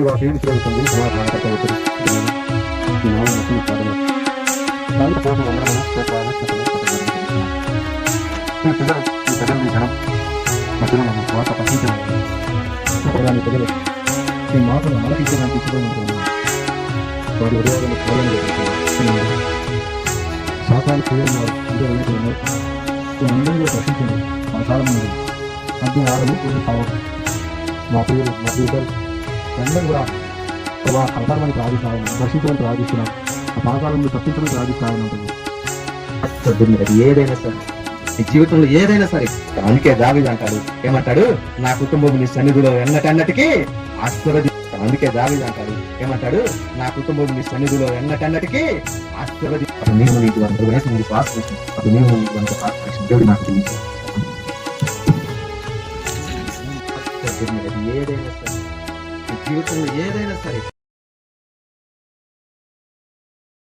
వాకేం జరుగుతుంది సమాధానం ఈ నాలుగు నచ్చిన సాధన మాటలు ఆలకించడానికి ఇష్టపడుతున్నాను వారి ఉదయాలను కాలం జరుగుతుంది చేయడం వారు ఉన్నారు. అందరిలో రక్షించండి మా కాలం అగ్ని ఆడలు కావాలి మా పేరు మా పేరు అందరూ కూడా ప్రభా అవతారమని ప్రార్థిస్తాను దర్శించమని ప్రార్థిస్తున్నాం. ఆ పాతాలను తప్పించమని ప్రార్థిస్తామని ఉంటుంది అది ఏదైనా సరే నీ జీవితంలో ఏదైనా సరే అందుకే దావిది అంటాడు. ఏమంటాడు? నా కుటుంబం నీ సన్నిధిలో ఎన్నటన్నటికీ ఆశీర్వది అందుకే దావిది అంటాడు. ఏమంటాడు? నా కుటుంబం నీ సన్నిధిలో ఎన్నటన్నటికీ ఆశీర్వది నేను నీకు వంత నేను నీకు దేవుడు నాకు ఏదైనా సరే నీ జీవితంలో ఏదైనా సరే